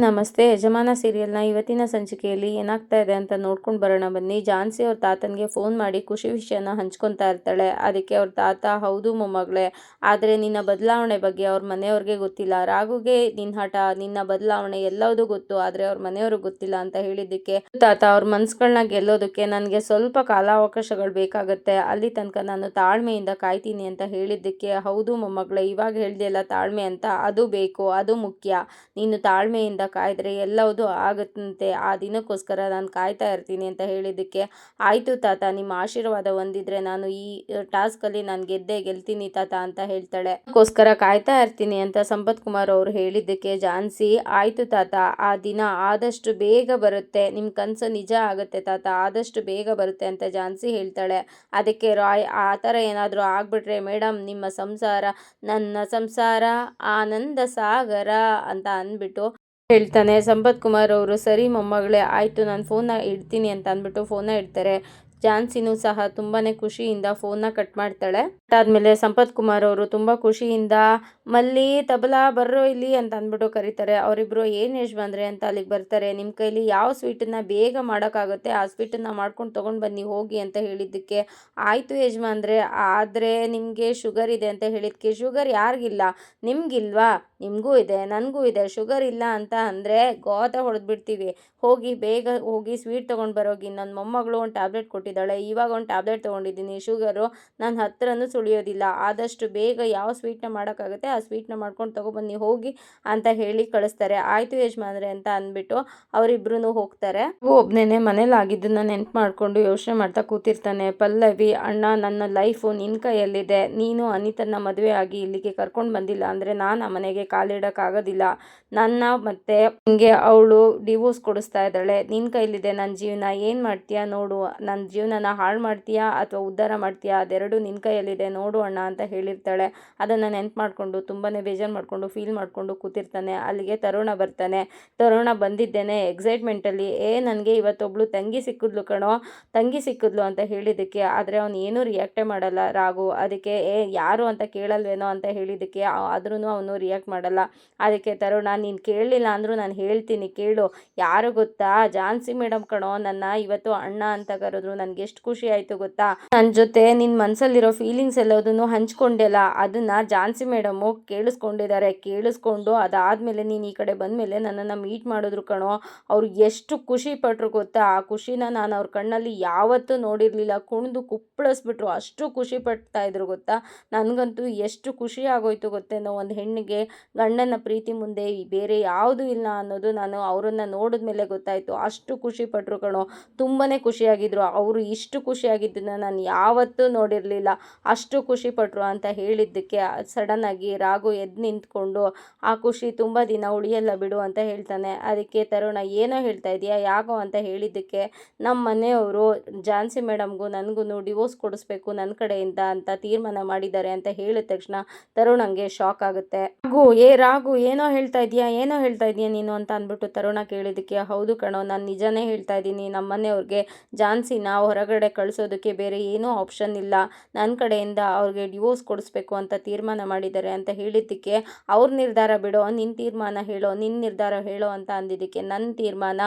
ನಮಸ್ತೆ. ಯಜಮಾನ ಸೀರಿಯಲ್ನ ಇವತ್ತಿನ ಸಂಚಿಕೆಯಲ್ಲಿ ಏನಾಗ್ತಾ ಇದೆ ಅಂತ ನೋಡ್ಕೊಂಡು ಬರೋಣ. ಬನ್ನಿ. ಜಾನ್ಸಿ ಅವ್ರ ತಾತನಿಗೆ ಫೋನ್ ಮಾಡಿ ಖುಷಿ ವಿಷಯನ ಹಂಚ್ಕೊತಾ ಇರ್ತಾಳೆ. ಅದಕ್ಕೆ ಅವ್ರ ತಾತ, ಹೌದು ಮೊಮ್ಮಗಳೇ. ಆದರೆ ನಿನ್ನ ಬದಲಾವಣೆ ಬಗ್ಗೆ ಅವ್ರ ಮನೆಯವ್ರಿಗೆ ಗೊತ್ತಿಲ್ಲ. ರಾಘುಗೆ ನಿನ್ನ ಹಠ, ನಿನ್ನ ಬದಲಾವಣೆ ಎಲ್ಲದೂ ಗೊತ್ತು. ಆದರೆ ಅವ್ರ ಮನೆಯವ್ರಿಗೆ ಗೊತ್ತಿಲ್ಲ ಅಂತ ಹೇಳಿದ್ದಕ್ಕೆ ತಾತ ಅವ್ರ ಮನ್ಸುಗಳನ್ನ ಗೆಲ್ಲೋದಕ್ಕೆ ನನಗೆ ಸ್ವಲ್ಪ ಕಾಲಾವಕಾಶಗಳು ಬೇಕಾಗುತ್ತೆ. ಅಲ್ಲಿ ತನಕ ನಾನು ತಾಳ್ಮೆಯಿಂದ ಕಾಯ್ತೀನಿ ಅಂತ ಹೇಳಿದ್ದಕ್ಕೆ, ಹೌದು ಮೊಮ್ಮಗಳೇ, ಇವಾಗ ಹೇಳ್ದೆಲ್ಲ ತಾಳ್ಮೆ ಅಂತ. ಅದು ಬೇಕು, ಅದು ಮುಖ್ಯ. ನೀನು ತಾಳ್ಮೆಯಿಂದ ಕಾಯ್ದರೆ ಎಲ್ಲವುದು ಆಗುತ್ತಂತೆ. ಆ ದಿನಕ್ಕೋಸ್ಕರ ನಾನು ಕಾಯ್ತಾ ಇರ್ತೀನಿ ಅಂತ ಹೇಳಿದ್ದಕ್ಕೆ ಆಯಿತು ತಾತ, ನಿಮ್ಮ ಆಶೀರ್ವಾದ ಹೊಂದಿದ್ರೆ ನಾನು ಈ ಟಾಸ್ಕಲ್ಲಿ ನಾನು ಗೆದ್ದೆ ಗೆಲ್ತೀನಿ ತಾತ ಅಂತ ಹೇಳ್ತಾಳೆ. ಅದಕ್ಕೋಸ್ಕರ ಕಾಯ್ತಾ ಇರ್ತೀನಿ ಅಂತ ಸಂಪತ್ ಕುಮಾರ್ ಅವರು ಹೇಳಿದ್ದಕ್ಕೆ ಜಾನ್ಸಿ, ಆಯಿತು ತಾತ, ಆ ದಿನ ಆದಷ್ಟು ಬೇಗ ಬರುತ್ತೆ. ನಿಮ್ಮ ಕನಸು ನಿಜ ಆಗುತ್ತೆ ತಾತ, ಆದಷ್ಟು ಬೇಗ ಬರುತ್ತೆ ಅಂತ ಜಾನ್ಸಿ ಹೇಳ್ತಾಳೆ. ಅದಕ್ಕೆ ರಾಯ್, ಆ ಥರ ಏನಾದರೂ ಆಗ್ಬಿಟ್ರೆ ಮೇಡಮ್ ನಿಮ್ಮ ಸಂಸಾರ ನನ್ನ ಸಂಸಾರ, ಆನಂದ ಸಾಗರ ಅಂತ ಅಂದ್ಬಿಟ್ಟು ಹೇಳ್ತಾನೆ ಸಂಪತ್ ಕುಮಾರ್ ಅವರು ಸರಿ ಮೊಮ್ಮಗಳೇ ಆಯಿತು ನಾನು ಫೋನ್ನ ಇಡ್ತೀನಿ ಅಂತ ಅಂದ್ಬಿಟ್ಟು ಫೋನ್ನ ಇಡ್ತಾರೆ. ಜಾನ್ಸಿನೂ ಸಹ ತುಂಬಾ ಖುಷಿಯಿಂದ ಫೋನ್ನ ಕಟ್ ಮಾಡ್ತಾಳೆ. ಅದಾದಮೇಲೆ ಸಂಪತ್ ಕುಮಾರ್ ಅವರು ತುಂಬ ಖುಷಿಯಿಂದ, ಮಲ್ಲಿ, ತಬಲಾ ಬರ್ರೋ ಇಲ್ಲಿ ಅಂತ ಅಂದ್ಬಿಟ್ಟು ಕರೀತಾರೆ. ಅವರಿಬ್ಬರು ಏನು ಯಜಮಾನ್ರೆ ಅಂತ ಅಲ್ಲಿಗೆ ಬರ್ತಾರೆ. ನಿಮ್ಮ ಕೈಲಿ ಯಾವ ಸ್ವೀಟನ್ನು ಬೇಗ ಮಾಡೋಕ್ಕಾಗುತ್ತೆ? ಆ ಸ್ವೀಟನ್ನು ಮಾಡ್ಕೊಂಡು ತೊಗೊಂಡು ಬನ್ನಿ, ಹೋಗಿ ಅಂತ ಹೇಳಿದ್ದಕ್ಕೆ ಆಯಿತು ಯಜಮಾನ್ರೆ, ಆದರೆ ನಿಮಗೆ ಶುಗರ್ ಇದೆ ಅಂತ ಹೇಳಿದ್ಕೆ, ಶುಗರ್ ಯಾರಿಗಿಲ್ಲ? ನಿಮಗಿಲ್ವಾ? ನಿಮಗೂ ಇದೆ, ನನಗೂ ಇದೆ, ಶುಗರ್ ಇಲ್ಲ ಅಂತ ಅಂದರೆ ಗೋತ ಹೊಡೆದ್ಬಿಡ್ತೀವಿ. ಹೋಗಿ ಬೇಗ ಹೋಗಿ ಸ್ವೀಟ್ ತೊಗೊಂಡು ಬರೋಗಿ ನನ್ನ ಮೊಮ್ಮಗಳು ಒಂದು ಟ್ಯಾಬ್ಲೆಟ್ ಕೊಟ್ಟಿದ್ದಾಳೆ ಇವಾಗ ಒಂದು ಟ್ಯಾಬ್ಲೆಟ್ ತೊಗೊಂಡಿದ್ದೀನಿ. ಶುಗರು ನಾನು ಹತ್ತಿರನೂ ಸುಳಿಯೋದಿಲ್ಲ. ಆದಷ್ಟು ಬೇಗ ಯಾವ ಸ್ವೀಟ್ನ ಮಾಡೋಕ್ಕಾಗುತ್ತೆ ಆ ಸ್ವೀಟ್ನ ಮಾಡ್ಕೊಂಡು ತೊಗೊಬನ್ನಿ, ಹೋಗಿ ಅಂತ ಹೇಳಿ ಕಳಿಸ್ತಾರೆ. ಆಯಿತು ಯಜಮಾನ್ರೆ ಅಂತ ಅಂದ್ಬಿಟ್ಟು ಅವರಿಬ್ರು ಹೋಗ್ತಾರೆ. ಒಬ್ಬನೇ ಮನೇಲಿ ಆಗಿದ್ದನ್ನ ನೆನ್ಪು ಮಾಡಿಕೊಂಡು ಯೋಚನೆ ಮಾಡ್ತಾ ಕೂತಿರ್ತಾನೆ. ಪಲ್ಲವಿ, ಅಣ್ಣ, ನನ್ನ ಲೈಫು ನಿನ್ನ ಕೈಯಲ್ಲಿದೆ. ನೀನು ಅನಿತನ್ನ ಮದುವೆ ಆಗಿ ಇಲ್ಲಿಗೆ ಕರ್ಕೊಂಡು ಬಂದಿಲ್ಲ ಅಂದರೆ ನಾನು ಆ ಮನೆಗೆ ಕಾಲಿಡೋಕ್ಕಾಗೋದಿಲ್ಲ ನನ್ನ ಮತ್ತೆ ಹಿಂಗೆ ಅವಳು ಡಿವೋರ್ಸ್ ಕೊಡಿಸ್ತಾ ಇದ್ದಾಳೆ. ನಿನ್ನ ಕೈಲಿದೆ ನನ್ನ ಜೀವನ. ಏನು ಮಾಡ್ತೀಯಾ ನೋಡು. ನನ್ನ ಜೀವನನ ಹಾಳು ಮಾಡ್ತೀಯಾ ಅಥವಾ ಉದ್ಧಾರ ಮಾಡ್ತೀಯಾ? ಅದೆರಡು ನಿನ್ನ ಕೈಯಲ್ಲಿದೆ, ನೋಡು ಅಣ್ಣ ಅಂತ ಹೇಳಿರ್ತಾಳೆ. ಅದನ್ನು ನೆನ್ಪು ಮಾಡಿಕೊಂಡು ತುಂಬಾ ಬೇಜಾರು ಮಾಡಿಕೊಂಡು ಫೀಲ್ ಮಾಡಿಕೊಂಡು ಕೂತಿರ್ತಾನೆ. ಅಲ್ಲಿಗೆ ತರುಣ ಬರ್ತಾನೆ. ತರುಣ ಬಂದಿದ್ದೇನೆ ಎಕ್ಸೈಟ್ಮೆಂಟಲ್ಲಿ ಏ, ನನಗೆ ಇವತ್ತೊಬ್ಳು ತಂಗಿ ಸಿಕ್ಕಿದ್ಲು ಕಣೋ. ತಂಗಿ ಸಿಕ್ಕಿದ್ಲು ಅಂತ ಹೇಳಿದ್ದಕ್ಕೆ ಆದರೆ ಅವನು ಏನೂ ರಿಯಾಕ್ಟೇ ಮಾಡಲ್ಲ ರಾಘು. ಅದಕ್ಕೆ, ಏ, ಯಾರು ಅಂತ ಕೇಳಲ್ವೇನೋ ಅಂತ ಹೇಳಿದ್ದಕ್ಕೆ ಆದ್ರೂ ಅವನು ರಿಯಾಕ್ಟ್ ಮಾಡಲ್ಲ. ಅದಕ್ಕೆ ತರುಣ, ನೀನು ಕೇಳಲಿಲ್ಲ ಅಂದರೂ ನಾನು ಹೇಳ್ತೀನಿ, ಕೇಳು. ಯಾರು ಗೊತ್ತಾ? ಜಾನ್ಸಿ ಮೇಡಮ್ ಕಣೋ, ನನ್ನ ಇವತ್ತು ಅಣ್ಣ ಅಂತ ಕರೆದ್ರು. ನನಗೆ ಎಷ್ಟು ಖುಷಿ ಆಯಿತು ಗೊತ್ತಾ? ನನ್ನ ಜೊತೆ ನಿನ್ನ ಮನಸ್ಸಲ್ಲಿರೋ ಫೀಲಿಂಗ್ಸ್ ಎಲ್ಲದನ್ನು ಹಂಚ್ಕೊಂಡೆಲ್ಲ. ಅದನ್ನು ಜಾನ್ಸಿ ಮೇಡಮು ಕೇಳಿಸ್ಕೊಂಡಿದ್ದಾರೆ ಕೇಳಿಸ್ಕೊಂಡು ಅದಾದ್ಮೇಲೆ ನೀನು ಈ ಕಡೆ ಬಂದಮೇಲೆ ನನ್ನನ್ನು ಮೀಟ್ ಮಾಡಿದ್ರು ಕಣೋ. ಅವ್ರು ಎಷ್ಟು ಖುಷಿ ಪಟ್ರು ಗೊತ್ತಾ? ಆ ಖುಷಿನ ನಾನು ಅವ್ರ ಕಣ್ಣಲ್ಲಿ ಯಾವತ್ತೂ ನೋಡಿರಲಿಲ್ಲ. ಕುಣಿದು ಕುಪ್ಪಳಿಸ್ಬಿಟ್ರು. ಅಷ್ಟು ಖುಷಿ ಪಡ್ತಾ ಇದ್ರು ಗೊತ್ತಾ? ನನಗಂತೂ ಎಷ್ಟು ಖುಷಿ ಆಗೋಯ್ತು ಗೊತ್ತೇನೋ ಒಂದು ಹೆಣ್ಣಿಗೆ ಗಂಡನ ಪ್ರೀತಿ ಮುಂದೆ ಬೇರೆ ಯಾವುದೂ ಇಲ್ಲ ಅನ್ನೋದು ನಾನು ಅವರನ್ನು ನೋಡಿದ್ಮೇಲೆ ಗೊತ್ತಾಯಿತು. ಅಷ್ಟು ಖುಷಿ ಪಟ್ರು ಕಣೋ. ತುಂಬಾ ಖುಷಿಯಾಗಿದ್ರು. ಅವರು ಇಷ್ಟು ಖುಷಿಯಾಗಿದ್ದನ್ನು ನಾನು ಯಾವತ್ತೂ ನೋಡಿರಲಿಲ್ಲ. ಅಷ್ಟು ಖುಷಿ ಪಟ್ಟರು ಅಂತ ಹೇಳಿದ್ದಕ್ಕೆ ಸಡನ್ನಾಗಿ ರಾಘು ಎದ್ದು ನಿಂತ್ಕೊಂಡು, ಆ ಖುಷಿ ತುಂಬ ದಿನ ಉಳಿಯಲ್ಲ ಬಿಡು ಅಂತ ಹೇಳ್ತಾನೆ. ಅದಕ್ಕೆ, ತರುಣ, ಏನೋ ಹೇಳ್ತಾ ಇದೆಯಾ? ಯಾಕೋ? ಅಂತ ಹೇಳಿದ್ದಕ್ಕೆ ನಮ್ಮ ಮನೆಯವರು ಜಾನ್ಸಿ ಮೇಡಮ್ಗೂ ನನಗೂ ಡಿವೋರ್ಸ್ ಕೊಡಿಸ್ಬೇಕು ನನ್ನ ಕಡೆಯಿಂದ ಅಂತ ತೀರ್ಮಾನ ಮಾಡಿದ್ದಾರೆ ಅಂತ ಹೇಳಿದ ತಕ್ಷಣ ತರುಣಂಗೆ ಶಾಕ್ ಆಗುತ್ತೆ. ರಾಘು, ಏ ರಾಘು, ಏನೋ ಹೇಳ್ತಾ ಇದೆಯಾ? ಏನೋ ಹೇಳ್ತಾ ಇದೆಯಾ ನೀನು? ಅಂತ ಅಂದ್ಬಿಟ್ಟು ತರುಣ ಕೇಳಿದ್ದಕ್ಕೆ, ಹೌದು ಕಣೋ, ನಾನು ನಿಜನೇ ಹೇಳ್ತಾ ಇದ್ದೀನಿ ನಮ್ಮ ಮನೆಯವ್ರಿಗೆ ಜಾನ್ಸಿನ ಹೊರಗಡೆ ಕಳಿಸೋದಕ್ಕೆ ಬೇರೆ ಏನೂ ಆಪ್ಷನ್ ಇಲ್ಲ. ನನ್ನ ಕಡೆಯಿಂದ ಅವ್ರಿಗೆ ಡಿವೋರ್ಸ್ ಕೊಡಿಸ್ಬೇಕು ಅಂತ ತೀರ್ಮಾನ ಮಾಡಿದ್ದಾರೆ ಅಂತ ಹೇಳಿದ್ದಕ್ಕೆ ಅವ್ರ ನಿರ್ಧಾರ ಬಿಡೋ ನಿನ್ನ ತೀರ್ಮಾನ ಹೇಳೋ ನಿನ್ನ ನಿರ್ಧಾರ ಹೇಳೋ ಅಂತ ಅಂದಿದ್ದಕ್ಕೆ ನನ್ನ ತೀರ್ಮಾನ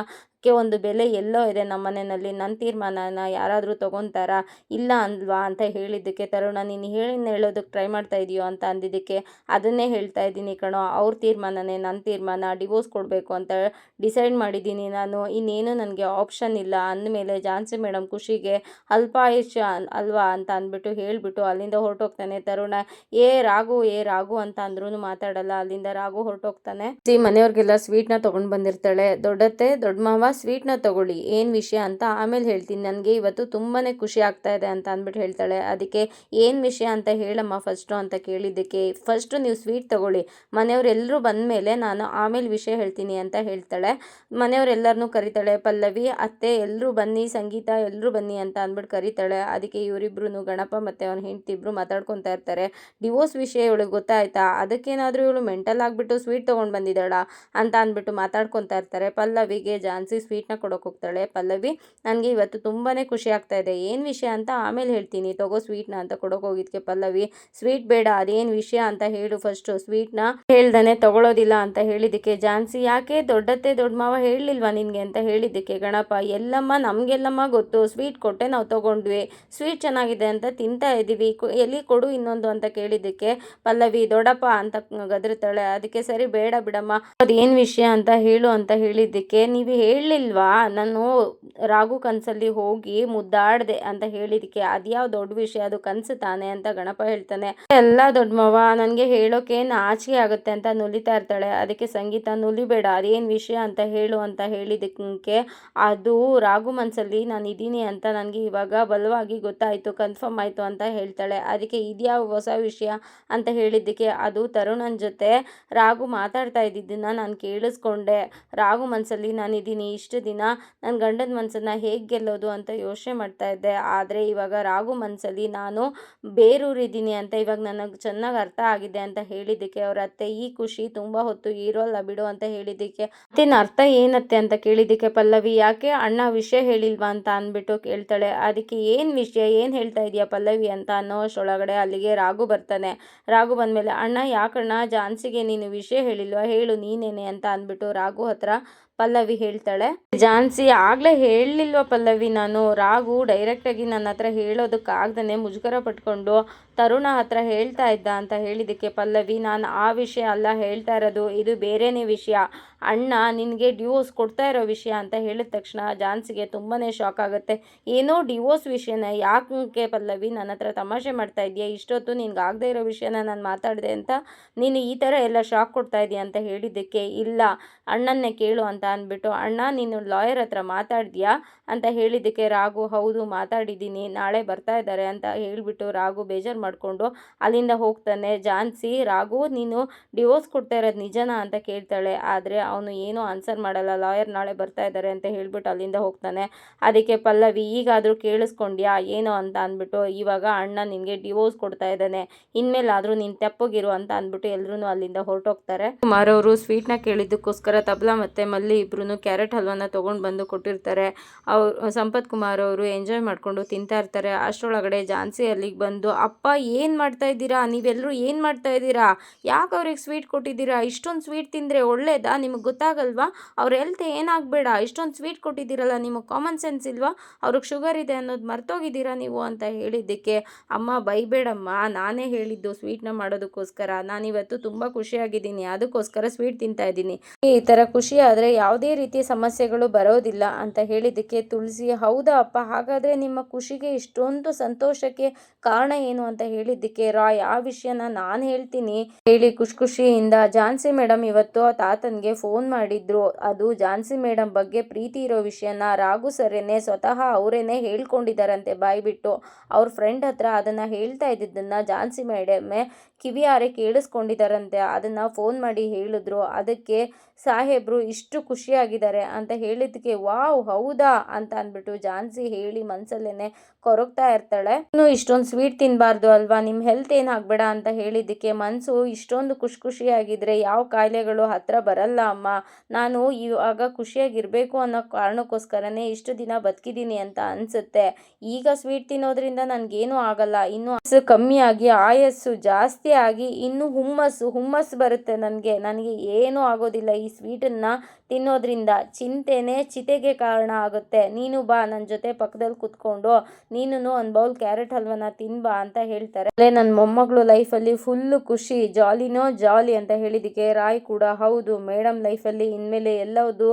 ಕ್ಕೆ ಒಂದು ಬೆಲೆ ಎಲ್ಲೋ ಇದೆ ನಮ್ಮ ಮನೆಯಲ್ಲಿ ನನ್ನ ತೀರ್ಮಾನನ ಯಾರಾದರೂ ತೊಗೊತಾರಾ? ಇಲ್ಲ ಅಲ್ವಾ? ಅಂತ ಹೇಳಿದ್ದಕ್ಕೆ, ತರುಣ, ನೀನು ಹೇಳಿ ಹೇಳೋದಕ್ಕೆ ಟ್ರೈ ಮಾಡ್ತಾ ಇದೆಯೋ ಅಂತ ಅಂದಿದ್ದಕ್ಕೆ ಅದನ್ನೇ ಹೇಳ್ತಾ ಇದ್ದೀನಿ ಕಣೋ. ಅವ್ರ ತೀರ್ಮಾನನೇ ನನ್ನ ತೀರ್ಮಾನ ಡಿವೋರ್ಸ್ ಕೊಡಬೇಕು ಅಂತ ಡಿಸೈಡ್ ಮಾಡಿದ್ದೀನಿ ನಾನು. ಇನ್ನೇನು ನನಗೆ ಆಪ್ಷನ್ ಇಲ್ಲ. ಅಂದಮೇಲೆ ಜಾನ್ಸಿ ಮೇಡಮ್ ಖುಷಿಗೆ ಅಲ್ಪಾಯುಷ್ಯ ಅಲ್ವಾ? ಅಂತ ಅಂದ್ಬಿಟ್ಟು ಹೇಳಿಬಿಟ್ಟು ಅಲ್ಲಿಂದ ಹೊರಟೋಗ್ತಾನೆ. ತರುಣ, ಏ ರಾಗು ಏ ರಾಗು ಅಂತ ಅಂದ್ರೂ ಮಾತಾಡಲ್ಲ. ಅಲ್ಲಿಂದ ರಾಗು ಹೊರಟೋಗ್ತಾನೆ. ಮನೆಯವ್ರಿಗೆಲ್ಲ ಸ್ವೀಟ್ನ ತೊಗೊಂಡು ಬಂದಿರ್ತಾಳೆ. ದೊಡ್ಡತ್ತೆ, ದೊಡ್ಡ ಮಾವ ಸ್ವೀಟ್ನ ತಗೊಳ್ಳಿ, ಏನು ವಿಷಯ ಅಂತ ಆಮೇಲೆ ಹೇಳ್ತೀನಿ. ನನಗೆ ಇವತ್ತು ತುಂಬಾ ಖುಷಿ ಆಗ್ತಾ ಇದೆ ಅಂತ ಅಂದ್ಬಿಟ್ಟು ಹೇಳ್ತಾಳೆ. ಅದಕ್ಕೆ ಏನು ವಿಷಯ ಅಂತ ಹೇಳಮ್ಮ ಫಸ್ಟು ಅಂತ ಕೇಳಿದ್ದಕ್ಕೆ. ಫಸ್ಟು ನೀವು ಸ್ವೀಟ್ ತಗೊಳ್ಳಿ. ಮನೆಯವರೆಲ್ಲರೂ ಬಂದ ಮೇಲೆ ನಾನು ಆಮೇಲೆ ವಿಷಯ ಹೇಳ್ತೀನಿ ಅಂತ ಹೇಳ್ತಾಳೆ. ಮನೆಯವರೆಲ್ಲರನ್ನೂ ಕರಿತಾಳೆ, ಪಲ್ಲವಿ, ಅತ್ತೆ ಎಲ್ಲರೂ ಬನ್ನಿ, ಸಂಗೀತ ಎಲ್ಲರೂ ಬನ್ನಿ ಅಂತ ಅಂದ್ಬಿಟ್ಟು ಕರಿತಾಳೆ. ಅದಕ್ಕೆ ಇವರಿಬ್ರು ಗಣಪ ಮತ್ತು ಅವನ ಹೆಂಡತಿ ಇಬ್ಬರು ಮಾತಾಡ್ಕೊತಾ ಇರ್ತಾರೆ. ಡಿವೋರ್ಸ್ ವಿಷಯ ಇವಳಿಗೆ ಗೊತ್ತಾಯ್ತಾ? ಅದಕ್ಕೇನಾದರೂ ಇವಳು ಮೆಂಟಲ್ ಆಗಿಬಿಟ್ಟು ಸ್ವೀಟ್ ತೊಗೊಂಡು ಬಂದಿದ್ದಾಳ? ಅಂತ ಅಂದ್ಬಿಟ್ಟು ಮಾತಾಡ್ಕೊತಾ ಇರ್ತಾರೆ. ಪಲ್ಲವಿಗೆ ಜಾನ್ಸಿ ಜಾನ್ಸಿ ಸ್ವೀಟ್ನ ಕೊಡೋಕೆ ಹೋಗ್ತಾಳೆ ಪಲ್ಲವಿ. ನನಗೆ ಇವತ್ತು ತುಂಬಾ ಖುಷಿ ಆಗ್ತಾ ಇದೆ. ಏನು ವಿಷಯ ಅಂತ ಆಮೇಲೆ ಹೇಳ್ತೀನಿ. ತಗೋ ಸ್ವೀಟ್ನ ಅಂತ ಕೊಡೋಕೆ ಹೋಗಿದ್ಕೆ ಪಲ್ಲವಿ. ಸ್ವೀಟ್ ಬೇಡ, ಅದೇನು ವಿಷಯ ಅಂತ ಹೇಳು ಫಸ್ಟು ಸ್ವೀಟ್ನ ಹೇಳ್ದಾನೆ ತಗೊಳ್ಳೋದಿಲ್ಲ ಅಂತ ಹೇಳಿದ್ದಕ್ಕೆ ಜಾನ್ಸಿ ಯಾಕೆ? ದೊಡ್ಡತ್ತೆ ದೊಡ್ಡ ಮಾವ ಹೇಳಲಿಲ್ವಾ ನಿನಗೆ ಅಂತ ಹೇಳಿದ್ದಕ್ಕೆ ಗಣಪ. ಎಲ್ಲಮ್ಮ, ನಮಗೆಲ್ಲಮ್ಮ ಗೊತ್ತು. ಸ್ವೀಟ್ ಕೊಟ್ಟೆ ನಾವು ತಗೊಂಡ್ವಿ. ಸ್ವೀಟ್ ಚೆನ್ನಾಗಿದೆ ಅಂತ ತಿಂತಾ ಇದ್ದೀವಿ ಎಲ್ಲಿ ಕೊಡು ಇನ್ನೊಂದು ಅಂತ ಕೇಳಿದ್ದಕ್ಕೆ ಪಲ್ಲವಿ. ದೊಡ್ಡಪ್ಪ ಅಂತ ಗದರ್ತಾಳೆ. ಅದಕ್ಕೆ ಸರಿ ಬೇಡ ಬಿಡಮ್ಮ. ಅದೇನು ವಿಷಯ ಅಂತ ಹೇಳು ಅಂತ ಹೇಳಿದ್ದಕ್ಕೆ ನೀವು ಹೇಳಲಿಲ್ವಾ ನಾನು ರಾಘು ಕನಸಲ್ಲಿ ಹೋಗಿ ಮುದ್ದಾಡಿದೆ ಅಂತ ಹೇಳಿದಕ್ಕೆ ಅದ್ಯಾವ ದೊಡ್ಡ ವಿಷಯ? ಅದು ಕನಸು ತಾನೆ ಅಂತ ಗಣಪ ಹೇಳ್ತಾನೆ. ಎಲ್ಲ ದೊಡ್ಡ ಮವ ನನಗೆ ಹೇಳೋಕೆ ನಾಚಿಕೆ ಆಗುತ್ತೆ ಅಂತ ನುಲಿತಾ ಇರ್ತಾಳೆ. ಅದಕ್ಕೆ ಸಂಗೀತ ನುಲಿಬೇಡ, ಅದೇನು ವಿಷಯ ಅಂತ ಹೇಳು ಅಂತ ಹೇಳಿದಕ್ಕೆ ಅದು ರಾಘು ಮನಸ್ಸಲ್ಲಿ ನಾನು ಇದ್ದೀನಿ ಅಂತ ನನಗೆ ಇವಾಗ ಬಲವಾಗಿ ಗೊತ್ತಾಯಿತು, ಕನ್ಫರ್ಮ್ ಆಯಿತು ಅಂತ ಹೇಳ್ತಾಳೆ. ಅದಕ್ಕೆ ಇದ್ಯಾವ ಹೊಸ ವಿಷಯ ಅಂತ ಹೇಳಿದ್ದಕ್ಕೆ ಅದು ತರುಣನ ಜೊತೆ ರಾಘು ಮಾತಾಡ್ತಾ ಇದ್ದಿದ್ದನ್ನ ನಾನು ಕೇಳಿಸ್ಕೊಂಡೆ. ರಾಘು ಮನಸ್ಸಲ್ಲಿ ನಾನಿದ್ದೀನಿ ಇಷ್ಟು ದಿನ ನನ್ನ ಗಂಡನ ಮನಸ್ಸನ್ನು ಹೇಗೆ ಗೆಲ್ಲೋದು ಅಂತ ಯೋಚನೆ ಮಾಡ್ತಾ ಇದ್ದೆ. ಆದರೆ ಇವಾಗ ರಾಘು ಮನಸ್ಸಲ್ಲಿ ನಾನು ಬೇರೂರಿದ್ದೀನಿ ಅಂತ ಇವಾಗ ನನಗೆ ಚೆನ್ನಾಗಿ ಅರ್ಥ ಆಗಿದೆ ಅಂತ ಹೇಳಿದ್ದಕ್ಕೆ ಅವರ ಅತ್ತೆ ಈ ಖುಷಿ ತುಂಬ ಹೊತ್ತು ಇರೋಲ್ಲ ಬಿಡು ಅಂತ ಹೇಳಿದ್ದಕ್ಕೆ ಅತ್ತಿನ ಅರ್ಥ ಏನತ್ತೆ ಅಂತ ಕೇಳಿದ್ದಕ್ಕೆ ಪಲ್ಲವಿ, ಯಾಕೆ ಅಣ್ಣ ವಿಷಯ ಹೇಳಿಲ್ವಾ ಅಂತ ಅಂದ್ಬಿಟ್ಟು ಕೇಳ್ತಾಳೆ. ಅದಕ್ಕೆ ಏನು ವಿಷಯ, ಏನು ಹೇಳ್ತಾ ಇದೆಯಾ ಪಲ್ಲವಿ? ಅಂತ ಅನ್ನೋ ಅಷ್ಟರೊಳಗಡೆ ಅಲ್ಲಿಗೆ ರಾಘು ಬರ್ತಾನೆ. ರಾಘು ಬಂದಮೇಲೆ, ಅಣ್ಣ, ಯಾಕಣ್ಣ ಜಾನ್ಸಿಗೆ ನೀನು ವಿಷಯ ಹೇಳಿಲ್ವಾ? ಹೇಳು ನೀನೇನೆ ಅಂತ ಅಂದ್ಬಿಟ್ಟು ರಾಘು ಹತ್ರ ಪಲ್ಲವಿ ಹೇಳ್ತಾಳೆ. ಜಾನ್ಸಿ, ಆಗ್ಲೇ ಹೇಳಲಿಲ್ವ ಪಲ್ಲವಿ ನಾನು? ರಾಘು ಡೈರೆಕ್ಟಾಗಿ ನನ್ನ ಹತ್ರ ಹೇಳೋದಕ್ಕಾಗ್ದೇ ಮುಜುಗರ ಪಟ್ಕೊಂಡು ತರುಣ ಹತ್ರ ಹೇಳ್ತಾ ಇದ್ದ ಅಂತ ಹೇಳಿದ್ದಕ್ಕೆ ಪಲ್ಲವಿ, ನಾನು ಆ ವಿಷಯ ಅಲ್ಲ ಹೇಳ್ತಾ ಇರೋದು, ಇದು ಬೇರೆನೇ ವಿಷಯ. ಅಣ್ಣ, ನಿನಗೆ ಡಿವೋರ್ಸ್ ಕೊಡ್ತಾ ಇರೋ ವಿಷಯ ಅಂತ ಹೇಳಿದ ತಕ್ಷಣ ಜಾನ್ಸಿಗೆ ತುಂಬಾ ಶಾಕ್ ಆಗುತ್ತೆ. ಏನೋ ಡಿವೋರ್ಸ್ ವಿಷಯನ, ಯಾಕೆ ಪಲ್ಲವಿ? ನನ್ನ ಹತ್ರ ತಮಾಷೆ ಮಾಡ್ತಾ ಇದೆಯಾ ಇಷ್ಟೊತ್ತು ನಿನ್ಗೆ ಆಗದೆ ಇರೋ ವಿಷಯನ ನಾನು ಮಾತಾಡಿದೆ ಅಂತ ನೀನು ಈ ಥರ ಎಲ್ಲ ಶಾಕ್ ಕೊಡ್ತಾ ಇದೆಯಾ ಅಂತ ಹೇಳಿದ್ದಕ್ಕೆ ಇಲ್ಲ. ಅಣ್ಣನ್ನೇ ಕೇಳು ಅಂತ ಅಂದ್ಬಿಟ್ಟು, ಅಣ್ಣ, ನೀನು ಲಾಯರ್ ಹತ್ರ ಮಾತಾಡಿದ್ಯಾ? ಅಂತ ಹೇಳಿದ್ದಕ್ಕೆ ರಾಘು, ಹೌದು, ಮಾತಾಡಿದ್ದೀನಿ, ನಾಳೆ ಬರ್ತಾ ಇದ್ದಾರೆ, ಅಂತ ಹೇಳಿಬಿಟ್ಟು ರಾಘು ಬೇಜಾರು ಮಾಡಿಕೊಂಡು ಅಲ್ಲಿಂದ ಹೋಗ್ತಾನೆ. ಜಾನ್ಸಿ, ರಾಘು, ನೀನು ಡಿವೋರ್ಸ್ ಕೊಡ್ತಾ ಇರೋದು ನಿಜನಾ? ಅಂತ ಕೇಳ್ತಾಳೆ. ಆದರೆ ಅವನು ಏನೂ ಆನ್ಸರ್ ಮಾಡಲ್ಲ. ಲಾಯರ್ ನಾಳೆ ಬರ್ತಾ ಇದ್ದಾರೆ ಅಂತ ಹೇಳಿಬಿಟ್ಟು ಅಲ್ಲಿಂದ ಹೋಗ್ತಾನೆ. ಅದಕ್ಕೆ ಪಲ್ಲವಿ, ಈಗಾದರೂ ಕೇಳಿಸ್ಕೊಂಡ್ಯಾ, ಏನೋ ಅಂತ ಅಂದ್ಬಿಟ್ಟು, ಇವಾಗ ಅಣ್ಣ ನಿನಗೆ ಡಿವೋರ್ಸ್ ಕೊಡ್ತಾ ಇದ್ದಾನೆ. ಇನ್ಮೇಲಾದರೂ ನೀನು ತೆಪ್ಪಗಿರು ಅಂತ ಅಂದ್ಬಿಟ್ಟು ಎಲ್ಲರೂ ಅಲ್ಲಿಂದ ಹೊರಟೋಗ್ತಾರೆ. ಕುಮಾರ್ ಅವರು ಸ್ವೀಟ್ನ ಕೇಳಿದ್ದಕ್ಕೋಸ್ಕರ ತಬಲಾ ಮತ್ತು ಮಲ್ಲಿ ಇಬ್ರು ಕ್ಯಾರೆಟ್ ಹಲ್ವಾನ ತೊಗೊಂಡು ಬಂದು ಕೊಟ್ಟಿರ್ತಾರೆ. ಅವ್ರು, ಸಂಪತ್ ಕುಮಾರ್ ಅವರು ಎಂಜಾಯ್ ಮಾಡಿಕೊಂಡು ತಿಂತಾ ಇರ್ತಾರೆ. ಅಷ್ಟರೊಳಗಡೆ ಜಾನ್ಸಿ ಅಲ್ಲಿಗೆ ಬಂದು, ಅಪ್ಪ, ಏನು ಮಾಡ್ತಾ ಇದ್ದೀರಾ? ನೀವೆಲ್ಲರೂ ಏನು ಮಾಡ್ತಾ ಇದ್ದೀರಾ? ಯಾಕೆ ಅವ್ರಿಗೆ ಸ್ವೀಟ್ ಕೊಟ್ಟಿದ್ದೀರಾ? ಇಷ್ಟೊಂದು ಸ್ವೀಟ್ ತಿಂದರೆ ಒಳ್ಳೇದಾ? ನಿಮಗೆ ಗೊತ್ತಾಗಲ್ವಾ? ಅವ್ರ ಹೆಲ್ತ್ ಏನಾಗಬೇಡ? ಇಷ್ಟೊಂದು ಸ್ವೀಟ್ ಕೊಟ್ಟಿದ್ದೀರಲ್ಲ, ನಿಮಗೆ ಕಾಮನ್ ಸೆನ್ಸ್ ಇಲ್ವಾ? ಅವ್ರಿಗೆ ಶುಗರ್ ಇದೆ ಅನ್ನೋದು ಮರ್ತೋಗಿದ್ದೀರಾ ನೀವು? ಅಂತ ಹೇಳಿದ್ದಕ್ಕೆ, ಅಮ್ಮ, ಬೈಬೇಡಮ್ಮ. ನಾನೇ ಹೇಳಿದ್ದು ಸ್ವೀಟ್ನ ಮಾಡೋದಕ್ಕೋಸ್ಕರ. ನಾನಿವತ್ತು ತುಂಬ ಖುಷಿಯಾಗಿದ್ದೀನಿ. ಅದಕ್ಕೋಸ್ಕರ ಸ್ವೀಟ್ ತಿಂತಾ ಇದ್ದೀನಿ. ಈ ಥರ ಖುಷಿ ಆದರೆ ಯಾವುದೇ ರೀತಿಯ ಸಮಸ್ಯೆಗಳು ಬರೋದಿಲ್ಲ ಅಂತ ಹೇಳಿದ್ದಕ್ಕೆ ತುಳಸಿ, ಹೌದಾ ಅಪ್ಪ, ಹಾಗಾದರೆ ನಿಮ್ಮ ಖುಷಿಗೆ ಇಷ್ಟೊಂದು ಸಂತೋಷಕ್ಕೆ ಕಾರಣ ಏನು? ಅಂತ ಹೇಳಿದ್ದಕ್ಕೆ, ರಾಯ್, ಆ ವಿಷಯನ ನಾನು ಹೇಳ್ತೀನಿ. ಹೇಳಿ ಖುಷಿ ಖುಷಿಯಿಂದ ಝಾನ್ಸಿ ಮೇಡಮ್ ಇವತ್ತು ತಾತನಿಗೆ ಫೋನ್ ಮಾಡಿದ್ರು. ಅದು ಝಾನ್ಸಿ ಮೇಡಮ್ ಬಗ್ಗೆ ಪ್ರೀತಿ ಇರೋ ವಿಷಯನ ರಾಘು ಸರೇನೆ ಸ್ವತಃ ಅವರೇನೆ ಹೇಳ್ಕೊಂಡಿದ್ದಾರಂತೆ ಬಾಯ್ಬಿಟ್ಟು. ಅವ್ರ ಫ್ರೆಂಡ್ ಹತ್ರ ಅದನ್ನು ಹೇಳ್ತಾ ಇದ್ದಿದ್ದನ್ನು ಝಾನ್ಸಿ ಮೇಡಮ್ಮೆ ಕಿವಿಯಾರೆ ಕೇಳಿಸ್ಕೊಂಡಿದ್ದಾರಂತೆ ಅದನ್ನು ಫೋನ್ ಮಾಡಿ ಹೇಳಿದ್ರು. ಅದಕ್ಕೆ ಸಾಹೇಬರು ಇಷ್ಟು ಖುಷಿಯಾಗಿದ್ದಾರೆ ಅಂತ ಹೇಳಿದ್ದಕ್ಕೆ, ವಾವ್, ಹೌದಾ? ಅಂತ ಅಂದ್ಬಿಟ್ಟು ಜಾನ್ಸಿ ಹೇಳಿ ಮನಸ್ಸಲ್ಲೇನೆ ಕೊರಗ್ತಾ ಇರ್ತಾಳೆ. ಇನ್ನು ಇಷ್ಟೊಂದು ಸ್ವೀಟ್ ತಿನ್ನಬಾರ್ದು ಅಲ್ವಾ? ನಿಮ್ಮ ಹೆಲ್ತ್ ಏನಾಗಬೇಡ? ಅಂತ ಹೇಳಿದ್ದಕ್ಕೆ ಮನಸ್ಸು ಇಷ್ಟೊಂದು ಖುಷಿ ಖುಷಿಯಾಗಿದ್ದರೆ ಯಾವ ಕಾಯಿಲೆಗಳು ಹತ್ರ ಬರಲ್ಲ ಅಮ್ಮ. ನಾನು ಇವಾಗ ಖುಷಿಯಾಗಿರಬೇಕು ಅನ್ನೋ ಕಾರಣಕ್ಕೋಸ್ಕರನೇ ಇಷ್ಟು ದಿನ ಬದುಕಿದ್ದೀನಿ ಅಂತ ಅನಿಸುತ್ತೆ. ಈಗ ಸ್ವೀಟ್ ತಿನ್ನೋದ್ರಿಂದ ನನಗೇನೂ ಆಗಲ್ಲ. ಇನ್ನು ಹಸು ಕಮ್ಮಿಯಾಗಿ, ಆಯಸ್ಸು ಜಾಸ್ತಿ ಆಗಿ ಇನ್ನು ಹುಮ್ಮಸ್ಸು ಹುಮ್ಮಸ್ಸು ಬರುತ್ತೆ ನನಗೆ. ನನಗೆ ಏನೂ ಆಗೋದಿಲ್ಲ. ಈ ಸ್ವೀಟನ್ನು ತಿನ್ನೋದ್ರಿಂದ ಚಿಂತೆನೇ ಚಿತೆಗೆ ಕಾರಣ ಆಗುತ್ತೆ. ನೀನು ಬಾ ನನ್ನ ಜೊತೆ ಪಕ್ಕದಲ್ಲಿ ಕುತ್ಕೊಂಡು ನೀನು ಒಂದು ಬೌಲ್ ಕ್ಯಾರೆಟ್ ಹಲ್ವನ ತಿನ್ಬಾ ಅಂತ ಹೇಳ್ತಾರೆ. ಅಲ್ಲೇ ನನ್ನ ಮೊಮ್ಮಗಳು ಲೈಫಲ್ಲಿ ಫುಲ್ಲು ಖುಷಿ ಜಾಲಿನೋ ಜಾಲಿ ಅಂತ ಹೇಳಿದಕ್ಕೆ ರಾಯ್ ಕೂಡ ಹೌದು. ಮೇಡಮ್ ಲೈಫಲ್ಲಿ ಇನ್ಮೇಲೆ ಎಲ್ಲವುದು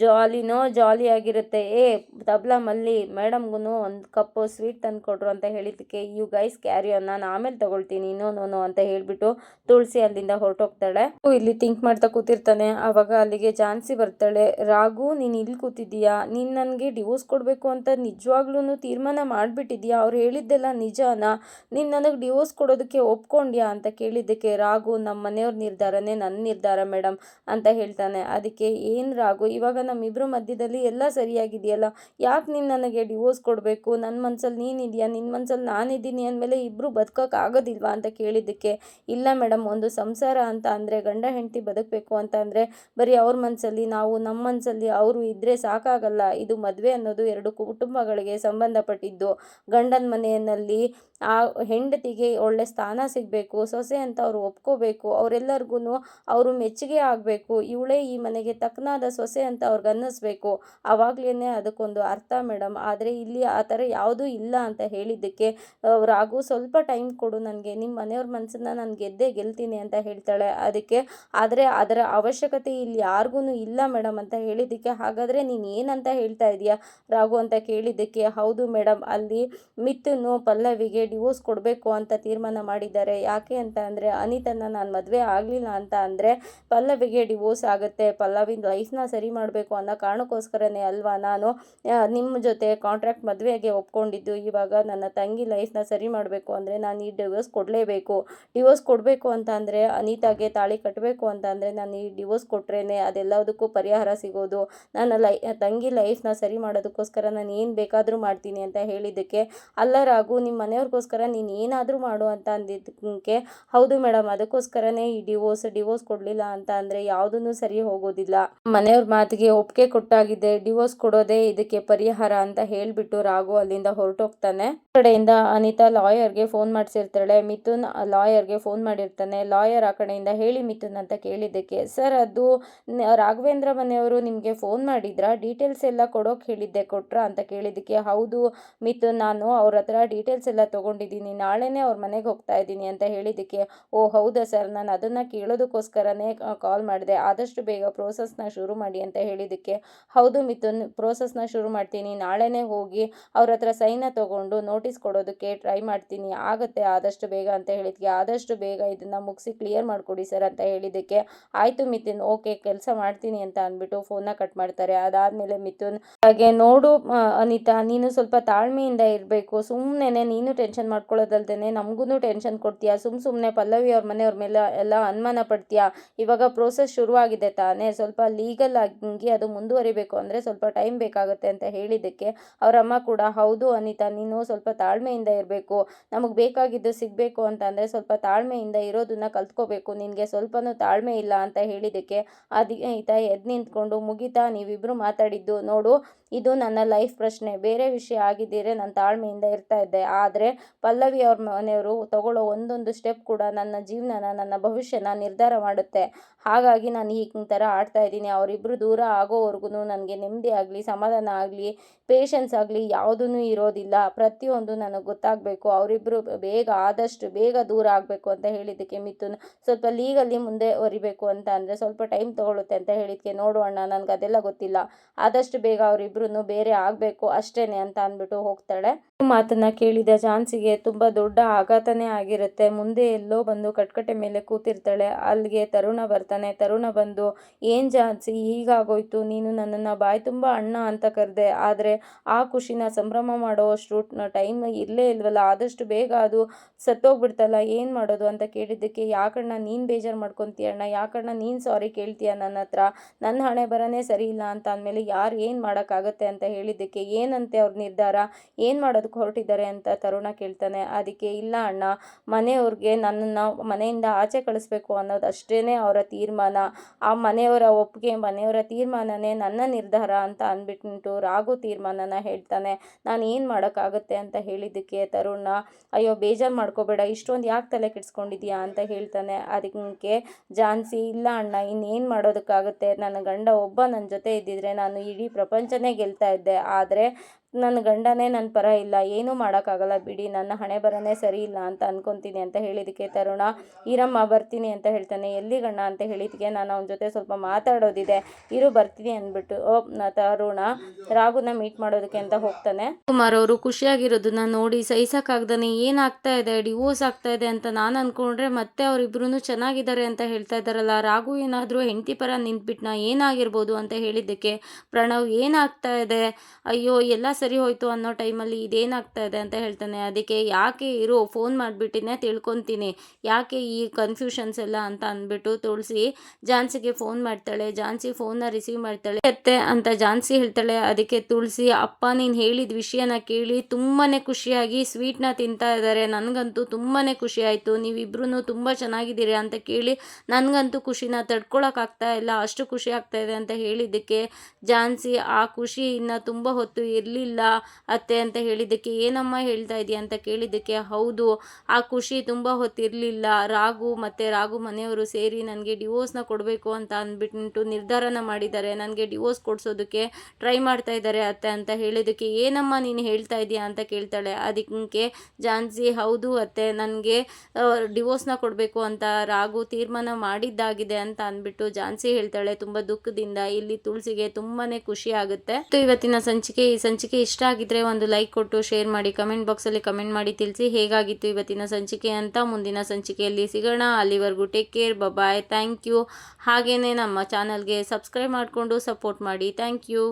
ಜಾಲಿನೋ ಜಾಲಿಯಾಗಿರುತ್ತೆ. ಏ, ತಬ್ಲಾ ಮಲ್ಲಿ ಮೇಡಮ್ಗೂ ಒಂದು ಕಪ್ಪು ಸ್ವೀಟ್ ತಂದು ಕೊಟ್ರು ಅಂತ ಹೇಳಿದ್ದಕ್ಕೆ ಯು ಗೈಸ್ ಕ್ಯಾರಿ ಆನ್ ನಾನು ಆಮೇಲೆ ತಗೊಳ್ತೀನಿ ನೋ ನೋ ನೋ ಅಂತ ಹೇಳಿಬಿಟ್ಟು ತುಳಸಿ ಅಲ್ಲಿಂದ ಹೊರಟೋಗ್ತಾಳೆ. ಇಲ್ಲಿ ಥಿಂಕ್ ಮಾಡ್ತಾ ಕೂತಿರ್ತಾನೆ. ಆವಾಗ ಅಲ್ಲಿಗೆ ಜಾನ್ಸಿ ಬರ್ತಾಳೆ. ರಾಗು ನೀನು ಇಲ್ಲಿ ಕೂತಿದ್ದೀಯಾ? ನೀನು ನನಗೆ ಡಿವೋರ್ಸ್ ಕೊಡಬೇಕು ಅಂತ ನಿಜವಾಗ್ಲೂ ತೀರ್ಮಾನ ಮಾಡಿಬಿಟ್ಟಿದ್ಯಾ ಅವ್ರು ಹೇಳಿದ್ದೆಲ್ಲ ನಿಜಾನ? ನೀನು ನನಗೆ ಡಿವೋರ್ಸ್ ಕೊಡೋದಕ್ಕೆ ಒಪ್ಕೊಂಡ್ಯಾ? ಅಂತ ಕೇಳಿದ್ದಕ್ಕೆ ರಾಗು ನಮ್ಮ ಮನೆಯವ್ರ ನಿರ್ಧಾರನೇ ನನ್ನ ನಿರ್ಧಾರ ಮೇಡಮ್, ಅಂತ ಹೇಳ್ತಾನೆ. ಅದಕ್ಕೆ, ಏನು ರಾಗು ಇವಾಗ ನಮ್ಮಿಬ್ಬರ ಮಧ್ಯದಲ್ಲಿ ಎಲ್ಲ ಸರಿಯಾಗಿದೆಯಲ್ಲ? ಯಾಕೆ ನೀನು ನನಗೆ ಡಿವೋರ್ಸ್ ಕೊಡಬೇಕು? ನನ್ನ ಮನ್ಸಲ್ಲಿ ನೀನಿದೆಯಾ? ನಿನ್ನ ಮನಸ್ಸಲ್ಲಿ ನಾನಿದ್ದೀನಿ ಅಂದಮೇಲೆ ಇಬ್ಬರು ಬದುಕೋಕೆ ಆಗೋದಿಲ್ವಾ ಅಂತ ಕೇಳಿದ್ದಕ್ಕೆ? ಇಲ್ಲ ಮೇಡಮ್ ಒಂದು ಸಂಸಾರ ಅಂತ ಅಂದರೆ ಗಂಡ ಹೆಂಡತಿ ಬದುಕಬೇಕು ಅಂತ ಅಂದರೆ ಬರೀ ಅವ್ರ ಮನಸ್ಸಲ್ಲಿ ಮನಸ್ಸಲ್ಲಿ ನಾವು ನಮ್ಮ ಮನಸ್ಸಲ್ಲಿ ಅವರು ಇದ್ದರೆ ಸಾಕಾಗಲ್ಲ. ಇದು ಮದುವೆ ಅನ್ನೋದು ಎರಡು ಕುಟುಂಬಗಳಿಗೆ ಸಂಬಂಧಪಟ್ಟಿದ್ದು. ಗಂಡನ ಮನೆಯಲ್ಲಿ ಆ ಹೆಂಡತಿಗೆ ಒಳ್ಳೆ ಸ್ಥಾನ ಸಿಗಬೇಕು, ಸೊಸೆ ಅಂತ ಅವರು ಒಪ್ಕೋಬೇಕು ಅವರೆಲ್ಲರಿಗೂ ಅವರು ಮೆಚ್ಚುಗೆ ಆಗಬೇಕು. ಇವಳೇ ಈ ಮನೆಗೆ ತಕ್ಕನಾದ ಸೊಸೆ ಅಂತ ಅವ್ರಿಗೆ ಅನ್ನಿಸ್ಬೇಕು. ಆವಾಗಲೇ ಅದಕ್ಕೊಂದು ಅರ್ಥ ಮೇಡಮ್. ಆದರೆ ಇಲ್ಲಿ ಆ ಥರ ಯಾವುದೂ ಇಲ್ಲ ಅಂತ ಹೇಳಿದ್ದಕ್ಕೆ ರಾಗು ಸ್ವಲ್ಪ ಟೈಮ್ ಕೊಡು ನನಗೆ. ನಿಮ್ಮ ಮನೆಯವ್ರ ಮನಸ್ಸನ್ನು ನಾನು ಗೆದ್ದೇ ಗೆಲ್ತೀನಿ ಅಂತ ಹೇಳ್ತಾಳೆ ಅದಕ್ಕೆ. ಆದರೆ ಅದರ ಅವಶ್ಯಕತೆ ಇಲ್ಲಿ ಯಾರಿಗೂ ಇಲ್ಲ ಮೇಡಮ್ ಅಂತ ಹೇಳಿದ್ದಕ್ಕೆ. ಹಾಗಾದರೆ ನೀನು ಏನಂತ ಹೇಳ್ತಾ ಇದೀಯಾ ರಾಘು ಅಂತ ಕೇಳಿದ್ದಕ್ಕೆ? ಹೌದು ಮೇಡಮ್, ಅಲ್ಲಿ ಮಿತ್ತನ್ನು ಪಲ್ಲವಿಗೆ ಡಿವೋರ್ಸ್ ಕೊಡಬೇಕು ಅಂತ ತೀರ್ಮಾನ ಮಾಡಿದ್ದಾರೆ. ಯಾಕೆ ಅಂತ ಅಂದರೆ ಅನಿತನ ನಾನು ಮದುವೆ ಆಗಲಿಲ್ಲ ಅಂತ ಅಂದರೆ ಪಲ್ಲವಿಗೆ ಡಿವೋರ್ಸ್ ಆಗುತ್ತೆ. ಪಲ್ಲವಿನ ಲೈಫ್ನ ಸರಿ ಮಾಡಬೇಕು ಅನ್ನೋ ಕಾರಣಕ್ಕೋಸ್ಕರನೇ ಅಲ್ವಾ? ನಾನು ನಿಮ್ಮ ಜೊತೆ ಕಾಂಟ್ರಾಕ್ಟ್ ಮದುವೆಗೆ ಒಪ್ಕೊಂಡಿದ್ದು. ಇವಾಗ ನನ್ನ ತಂಗಿ ಲೈಫ್ನ ಸರಿ ಮಾಡಬೇಕು ಅಂದರೆ ನಾನು ಈ ಡಿವೋರ್ಸ್ ಕೊಡಲೇಬೇಕು. ಡಿವೋರ್ಸ್ ಕೊಡಬೇಕು ಅಂತ ಅಂದರೆ ಅನಿತಾಗೆ ತಾಳಿ ಕಟ್ಟಬೇಕು ಅಂತ ಅಂದರೆ ನಾನು ಈ ಡಿವೋರ್ಸ್ ಕೊಟ್ರೇ ಅದೆಲ್ಲದಕ್ಕೂ ಪರಿಹಾರ ಸಿಗೋದು. ನನ್ನ ಲೈ, ತಂಗಿ ಲೈಫ್ನ ಸರಿ ಮಾಡೋದಕ್ಕೋಸ್ಕರ ನಾನು ಏನು ಬೇಕಾದರೂ ಮಾಡ್ತೀನಿ ಅಂತ ಹೇಳಿದ್ದಕ್ಕೆ, ಅಲ್ಲ ರಾಘು ನಿಮ್ಮ ಮನೆಯವ್ರಿಗೋಸ್ಕರ ನೀನು ಏನಾದರೂ ಮಾಡು ಅಂತ ಅಂದಿದ್ದಕ್ಕೆ, ಹೌದು ಮೇಡಮ್ ಅದಕ್ಕೋಸ್ಕರನೇ ಈ ಡಿವೋರ್ಸ್ ಡಿವೋರ್ಸ್ ಕೊಡಲಿಲ್ಲ ಅಂತ ಅಂದರೆ ಸರಿ ಹೋಗೋದಿಲ್ಲ. ಮನೆಯವ್ರ ಮಾತಿಗೆ ಒಪ್ಪಿಗೆ ಕೊಟ್ಟಾಗಿದೆ. ಡಿವೋರ್ಸ್ ಕೊಡೋದೇ ಇದಕ್ಕೆ ಪರಿಹಾರ ಅಂತ ಹೇಳಿಬಿಟ್ಟು ರಾಘು ಅಲ್ಲಿಂದ ಹೊರಟೋಗ್ತಾನೆ. ಕಡೆಯಿಂದ ಅನಿತಾ ಲಾಯರ್ಗೆ ಫೋನ್ ಮಾಡಿಸಿರ್ತಾಳೆ. ಮಿಥುನ್ ಲಾಯರ್ಗೆ ಫೋನ್ ಮಾಡಿರ್ತಾನೆ. ಲಾಯರ್ ಆ ಕಡೆಯಿಂದ, ಹೇಳಿ ಮಿಥುನ್ ಅಂತ ಕೇಳಿದ್ದಕ್ಕೆ, ಸರ್, ಅದು ರಾಘವೇಂದ್ರ ಮನೆಯವರು ನಿಮಗೆ ಫೋನ್ ಮಾಡಿದ್ರಾ? ಡೀಟೇಲ್ಸ್ ಎಲ್ಲ ಕೊಡೋಕೆ ಹೇಳಿದ್ದೆ, ಕೊಟ್ರಾ? ಅಂತ ಕೇಳಿದ್ದಕ್ಕೆ, ಹೌದು ಮಿಥುನ್, ನಾನು ಅವ್ರ ಹತ್ರ ಡೀಟೇಲ್ಸ್ ಎಲ್ಲ ತೊಗೊಂಡಿದ್ದೀನಿ. ನಾಳೆನೇ ಅವ್ರ ಮನೆಗೆ ಹೋಗ್ತಾ ಇದ್ದೀನಿ ಅಂತ ಹೇಳಿದ್ದಕ್ಕೆ, ಓ, ಹೌದಾ ಸರ್, ನಾನು ಅದನ್ನು ಕೇಳೋದಕ್ಕೋಸ್ಕರನೇ ಕಾಲ್ ಮಾಡಿದೆ. ಆದಷ್ಟು ಬೇಗ ಪ್ರೋಸೆಸ್ನ ಶುರು ಮಾಡಿ ಅಂತ ಹೇಳಿದ್ದಕ್ಕೆ, ಹೌದು ಮಿಥುನ್ ಪ್ರೋಸೆಸ್ನ ಶುರು ಮಾಡ್ತೀನಿ. ನಾಳೆನೇ ಹೋಗಿ ಅವ್ರ ಹತ್ರ ಸೈನ ತಗೊಂಡು ನೋಟಿಸ್ ಕೊಡೋದಕ್ಕೆ ಟ್ರೈ ಮಾಡ್ತೀನಿ. ಆಗುತ್ತೆ, ಆದಷ್ಟು ಬೇಗ ಅಂತ ಹೇಳಿದ್ಕೆ. ಆದಷ್ಟು ಬೇಗ ಇದನ್ನು ಮುಗಿಸಿ ಕ್ಲಿಯರ್ ಮಾಡಿಕೊಡಿ ಸರ್ ಅಂತ ಹೇಳಿದ್ದಕ್ಕೆ. ಆಯಿತು ಮಿಥುನ್ ಓಕೆ ಕೆಲಸ ಮಾಡ್ತೀನಿ ಅಂತ ಅಂದ್ಬಿಟ್ಟು ಫೋನ್ನ ಕಟ್ ಮಾಡ್ತಾರೆ. ಅದಾದಮೇಲೆ ಮಿಥುನ್, ಹಾಗೆ ನೋಡು ಅನಿತಾ, ನೀನು ಸ್ವಲ್ಪ ತಾಳ್ಮೆಯಿಂದ ಇರಬೇಕು. ಸುಮ್ಮನೆ ನೀನು ಟೆನ್ಷನ್ ಮಾಡ್ಕೊಳ್ಳೋದಲ್ದೇ ನಮಗೂ ಟೆನ್ಷನ್ ಕೊಡ್ತೀಯಾ. ಸುಮ್ಮ ಸುಮ್ಮನೆ ಪಲ್ಲವಿ ಅವ್ರ ಮನೆಯವ್ರ ಮೇಲೆ ಎಲ್ಲ ಅನುಮಾನ ಪಡ್ತೀಯಾ. ಇವಾಗ ಪ್ರೋಸೆಸ್ ಶುರುವಾಗಿದೆ ತಾನೇ. ಸ್ವಲ್ಪ ಲೀಗಲ್ ಆಗಿ ಅದು ಮುಂದುವರಿಬೇಕು ಅಂದರೆ ಸ್ವಲ್ಪ ಟೈಮ್ ಬೇಕಾಗುತ್ತೆ ಅಂತ ಹೇಳಿದ್ದಕ್ಕೆ ಅವರಮ್ಮ ಕೂಡ, ಹೌದು ಅನಿತಾ, ನೀನು ಸ್ವಲ್ಪ ತಾಳ್ಮೆಯಿಂದ ಇರಬೇಕು. ನಮಗೆ ಬೇಕಾಗಿದ್ದು ಸಿಗಬೇಕು ಅಂತ ಅಂದರೆ ಸ್ವಲ್ಪ ತಾಳ್ಮೆಯಿಂದ ಇರೋದನ್ನ ಕಲ್ತ್ಕೋಬೇಕು. ನಿನಗೆ ಸ್ವಲ್ಪನೂ ತಾಳ್ಮೆ ಇಲ್ಲ ಅಂತ ಹೇಳಿದ್ದಕ್ಕೆ ಅದಿತ ಎದ್ದು ನಿಂತ್ಕೊಂಡು, ಮುಗಿತಾ ನೀವಿಬ್ಬರು ಮಾತಾಡಿದ್ದು ನೋಡು ಇದು ನನ್ನ ಲೈಫ್ ಪ್ರಶ್ನೆ. ಬೇರೆ ವಿಷಯ ಆಗಿದ್ದೀರೆ, ನಾನು ತಾಳ್ಮೆಯಿಂದ ಇರ್ತಾ ಇದ್ದೆ. ಆದರೆ ಪಲ್ಲವಿ ಅವ್ರ ಮನೆಯವರು ತಗೊಳ್ಳೋ ಒಂದೊಂದು ಸ್ಟೆಪ್ ಕೂಡ ನನ್ನ ಜೀವನನ, ನನ್ನ ಭವಿಷ್ಯನ ನಿರ್ಧಾರ ಮಾಡುತ್ತೆ. ಹಾಗಾಗಿ ನಾನು ಈ ಥರ ಆಡ್ತಾ ಇದ್ದೀನಿ. ಅವರಿಬ್ಬರು ದೂರ ಆಗೋವರೆಗೂ ನನಗೆ ನೆಮ್ಮದಿ ಆಗಲಿ, ಸಮಾಧಾನ ಆಗಲಿ ಪೇಷನ್ಸ್ ಆಗಲಿ ಯಾವುದೂ ಇರೋದಿಲ್ಲ. ಪ್ರತಿಯೊಂದು ನನಗೆ ಗೊತ್ತಾಗಬೇಕು. ಅವರಿಬ್ಬರು ಬೇಗ ಆದಷ್ಟು ಬೇಗ ದೂರ ಆಗಬೇಕು ಅಂತ ಹೇಳಿದ್ದಕ್ಕೆ ಮಿಥುನ್. ಸ್ವಲ್ಪ ಲೀಗಲ್ಲಿ ಮುಂದೆ ಹೊರಿಬೇಕು ಅಂತ ಅಂದರೆ ಸ್ವಲ್ಪ ಟೈಮ್ ತೊಗೊಳುತ್ತೆ ಅಂತ ಹೇಳಿದ್ದಕ್ಕೆ ನೋಡು ಅಣ್ಣ ನನಗೆ ಅದೆಲ್ಲ ಗೊತ್ತಿಲ್ಲ. ಆದಷ್ಟು ಬೇಗ ಅವರಿಬ್ಬರೂ ಬೇರೆ ಆಗಬೇಕು ಅಷ್ಟೇ ಅಂತ ಅಂದ್ಬಿಟ್ಟು ಹೋಗ್ತಾಳೆ. ಮಾತನ್ನ ಕೇಳಿದ ಝಾನ್ಸಿಗೆ ತುಂಬ ದೊಡ್ಡ ಆಘಾತನೇ ಆಗಿರುತ್ತೆ. ಮುಂದೆ ಎಲ್ಲೋ ಬಂದು ಕಟ್ಕಟ್ಟೆ ಮೇಲೆ ಕೂತಿರ್ತಾಳೆ. ಅಲ್ಲಿಗೆ ತರುಣ ಬರ್ತಾನೆ. ತರುಣ ಬಂದು, ಏನು ಝಾನ್ಸಿ, ಹೀಗಾಗೋಯ್ತು. ನೀನು ನನ್ನನ್ನು ಬಾಯಿ ತುಂಬ ಅಣ್ಣ ಅಂತ ಕರೆದೆ. ಆದರೆ ಆ ಖುಷಿನ ಸಂಭ್ರಮ ಮಾಡೋ ಅಷ್ಟು ಟೈಮ್ ಇರಲೇ ಇಲ್ವಲ್ಲ? ಆದಷ್ಟು ಬೇಗ ಅದು ಸತ್ತೋಗ್ಬಿಡ್ತಲ್ಲ, ಏನು ಮಾಡೋದು ಅಂತ ಕೇಳಿದ್ದಕ್ಕೆ ಯಾಕಣ್ಣ ನೀನು ಬೇಜಾರು ಮಾಡ್ಕೊತೀಯ ಅಣ್ಣ? ಯಾಕಣ್ಣ ನೀನು ಸಾರಿ ಕೇಳ್ತೀಯ ನನ್ನ ಹತ್ರ? ನನ್ನ ಹಣೆ ಬರನೇ ಸರಿ ಇಲ್ಲ ಅಂತ ಅಂದಮೇಲೆ, ಯಾರು ಏನು ಮಾಡೋಕ್ಕಾಗತ್ತೆ? ಅಂತ ಹೇಳಿದ್ದಕ್ಕೆ, ಏನಂತೆ ಅವ್ರ ನಿರ್ಧಾರ? ಏನು ಮಾಡೋದಕ್ಕೆ ಹೊರಟಿದ್ದಾರೆ? ಅಂತ ತರುಣ ಕೇಳ್ತಾನೆ. ಅದಕ್ಕೆ, ಇಲ್ಲ ಅಣ್ಣ, ಮನೆಯವ್ರಿಗೆ ನನ್ನನ್ನು ಮನೆಯಿಂದ ಆಚೆ ಕಳಿಸ್ಬೇಕು ಅನ್ನೋದು ಅಷ್ಟೇ ಅವರ ತೀರ್ಮಾನ. ಆ ಮನೆಯವರ ಒಪ್ಪಿಗೆ, ಮನೆಯವರ ತೀರ್ಮಾನನೇ ನನ್ನ ನಿರ್ಧಾರ ಅಂತ ಅಂದ್ಬಿಟ್ಟು ರಾಘು ತೀರ್ಮಾನನ ಹೇಳ್ತಾನೆ, ನಾನು ಏನು ಮಾಡೋಕ್ಕಾಗುತ್ತೆ ಅಂತ ಹೇಳಿದ್ದಕ್ಕೆ ತರುಣ ಅಯ್ಯೋ ಬೇಜಾರು ಮಾಡ್ಕೋಬೇಡ, ಇಷ್ಟೊಂದು ಯಾಕೆ ತಲೆ ಕೆಡಿಸ್ಕೊಂಡಿದ್ಯಾ ಅಂತ ಹೇಳ್ತಾನೆ. ಅದಕ್ಕೆ ಜಾನ್ಸಿ, ಇಲ್ಲ ಅಣ್ಣ, ಇನ್ನೇನು ಮಾಡೋದಕ್ಕಾಗುತ್ತೆ, ನನ್ನ ಗಂಡ ಒಬ್ಬ ನನ್ನ ಜೊತೆ ಇದ್ದಿದ್ರೆ ನಾನು ಇಡೀ ಪ್ರಪಂಚನೇ ಗೆಲ್ತಾ ಇದ್ದೆ, ಆದರೆ ನನ್ನ ಗಂಡನೇ ನನ್ನ ಪರ ಇಲ್ಲ. ಏನೂ ಮಾಡೋಕ್ಕಾಗಲ್ಲ ಬಿಡಿ. ನನ್ನ ಹಣೆ ಬರನೇ ಸರಿ ಇಲ್ಲ ಅಂತ ಅನ್ಕೊತೀನಿ ಅಂತ ಹೇಳಿದಕ್ಕೆ ತರುಣ. ಈರಮ್ಮ ಬರ್ತೀನಿ ಅಂತ ಹೇಳ್ತಾನೆ. ಎಲ್ಲಿ ಗಣ್ಣ ಅಂತ ಹೇಳಿದಕ್ಕೆ ನಾನು ಅವನ ಜೊತೆ ಸ್ವಲ್ಪ ಮಾತಾಡೋದಿದೆ. ಇರು, ಬರ್ತೀನಿ ಅಂದ್ಬಿಟ್ಟು. ಓ ತರುಣ. ರಾಘುನ ಮೀಟ್ ಮಾಡೋದಕ್ಕೆ ಅಂತ ಹೋಗ್ತಾನೆ. ಕುಮಾರ್ ಅವರು ಖುಷಿಯಾಗಿರೋದನ್ನ ನೋಡಿ ಸಹಿಸಕ್ಕಾಗ್ದಾನೆ ಏನಾಗ್ತಾ ಇದೆ? ಡಿವೋರ್ಸ್ ಆಗ್ತಾ ಇದೆ ಅಂತ ನಾನು ಅನ್ಕೊಂಡ್ರೆ ಮತ್ತೆ ಅವರಿಬ್ರು ಚೆನ್ನಾಗಿದ್ದಾರೆ ಅಂತ ಹೇಳ್ತಾ ಇದ್ದಾರಲ್ಲ. ರಾಘು ಏನಾದರೂ ಹೆಂಡತಿ ಪರ ನಿಂತ್ಬಿಟ್ನ? ಏನಾಗಿರ್ಬೋದು ಅಂತ ಹೇಳಿದ್ದಕ್ಕೆ ಪ್ರಣವ್ ಏನಾಗ್ತಾ ಇದೆ? ಅಯ್ಯೋ, ಎಲ್ಲ ಸರಿ ಹೋಯಿತು ಅನ್ನೋ ಟೈಮಲ್ಲಿ ಇದೇನಾಗ್ತಾ ಇದೆ ಅಂತ ಹೇಳ್ತಾನೆ. ಅದಕ್ಕೆ ಯಾಕೆ ಇರು, ಫೋನ್ ಮಾಡಿಬಿಟ್ಟಿನೇ ತಿಳ್ಕೊತೀನಿ. ಯಾಕೆ ಈ ಕನ್ಫ್ಯೂಷನ್ಸ್ ಎಲ್ಲ ಅಂತ ಅಂದ್ಬಿಟ್ಟು ತುಳಸಿ ಜಾನ್ಸಿಗೆ ಫೋನ್ ಮಾಡ್ತಾಳೆ. ಜಾನ್ಸಿ ಫೋನ್ನ ರಿಸೀವ್ ಮಾಡ್ತಾಳೆ. ಅತ್ತೆ ಅಂತ ಜಾನ್ಸಿ ಹೇಳ್ತಾಳೆ. ಅದಕ್ಕೆ ತುಳಸಿ, ಅಪ್ಪ, ನೀನು ಹೇಳಿದ ವಿಷಯನ ಕೇಳಿ ತುಂಬಾ ಖುಷಿಯಾಗಿ ಸ್ವೀಟ್ನ ತಿಂತಾ ಇದ್ದಾರೆ ನನಗಂತೂ ತುಂಬಾ ಖುಷಿ ಆಯಿತು. ನೀವಿಬ್ರು ತುಂಬ ಚೆನ್ನಾಗಿದ್ದೀರಿ ಅಂತ ಕೇಳಿ ನನಗಂತೂ ಖುಷಿನ ತಡ್ಕೊಳಕ್ಕಾಗ್ತಾ ಇಲ್ಲ. ಅಷ್ಟು ಖುಷಿ ಆಗ್ತಾ ಇದೆ ಅಂತ ಹೇಳಿದ್ದಕ್ಕೆ ಜಾನ್ಸಿ ಆ ಖುಷಿ ಇನ್ನು ತುಂಬ ಹೊತ್ತು ಇರಲಿಲ್ಲ ಅತ್ತೆ ಅಂತ ಹೇಳಿದ್ದಕ್ಕೆ ಏನಮ್ಮ ಹೇಳ್ತಾ ಇದೆಯಾ ಅಂತ ಕೇಳಿದ್ದಕ್ಕೆ, ಹೌದು, ಆ ಖುಷಿ ತುಂಬ ಹೊತ್ತಿರಲಿಲ್ಲ. ರಾಗು ಮತ್ತು ರಾಗು ಮನೆಯವರು ಸೇರಿ ನನಗೆ ಡಿವೋರ್ಸ್ನ ಕೊಡಬೇಕು ಅಂತ ಅಂದ್ಬಿಟ್ಟು ನಿರ್ಧಾರನ ಮಾಡಿದ್ದಾರೆ. ನನಗೆ ಡಿವೋರ್ಸ್ ಕೊಡಿಸೋದಕ್ಕೆ ಟ್ರೈ ಮಾಡ್ತಾ ಇದ್ದಾರೆ ಅತ್ತೆ ಅಂತ ಹೇಳಿದ್ದಕ್ಕೆ, ಏನಮ್ಮ ನೀನು ಹೇಳ್ತಾ ಇದೆಯಾ ಅಂತ ಕೇಳ್ತಾಳೆ. ಅದಕ್ಕೆ ಜಾನ್ಸಿ, ಹೌದು ಅತ್ತೆ, ನನಗೆ ಡಿವೋರ್ಸ್ನ ಕೊಡಬೇಕು ಅಂತ ರಾಗು ತೀರ್ಮಾನ ಮಾಡಿದ್ದಾಗಿದೆ ಅಂತ ಅಂದ್ಬಿಟ್ಟು ಜಾನ್ಸಿ ಹೇಳ್ತಾಳೆ. ತುಂಬ ದುಃಖದಿಂದ ಇಲ್ಲಿ ತುಳಸಿಗೆ ತುಂಬಾ ಖುಷಿ ಆಗುತ್ತೆ. ಇವತ್ತಿನ ಸಂಚಿಕೆ ಈ ಸಂಚಿಕೆ ಇಷ್ಟ ಆಗಿದ್ರೆ ಒಂದು ಲೈಕ್ ಕೊಟ್ಟು, ಶೇರ್ ಮಾಡಿ, ಕಮೆಂಟ್ ಬಾಕ್ಸಲ್ಲಿ ಕಮೆಂಟ್ ಮಾಡಿ ತಿಳಿಸಿ ಹೇಗಾಗಿತ್ತು ಇವತ್ತಿನ ಸಂಚಿಕೆ ಅಂತ ಮುಂದಿನ ಸಂಚಿಕೆಯಲ್ಲಿ ಸಿಗೋಣ. ಅಲ್ಲಿವರೆಗೂ take care bye bye thank you ಹಾಗೆಯೇ ನಮ್ಮ ಚಾನಲ್ಗೆ ಸಬ್ಸ್ಕ್ರೈಬ್ ಮಾಡಿಕೊಂಡು ಸಪೋರ್ಟ್ ಮಾಡಿ. Thank you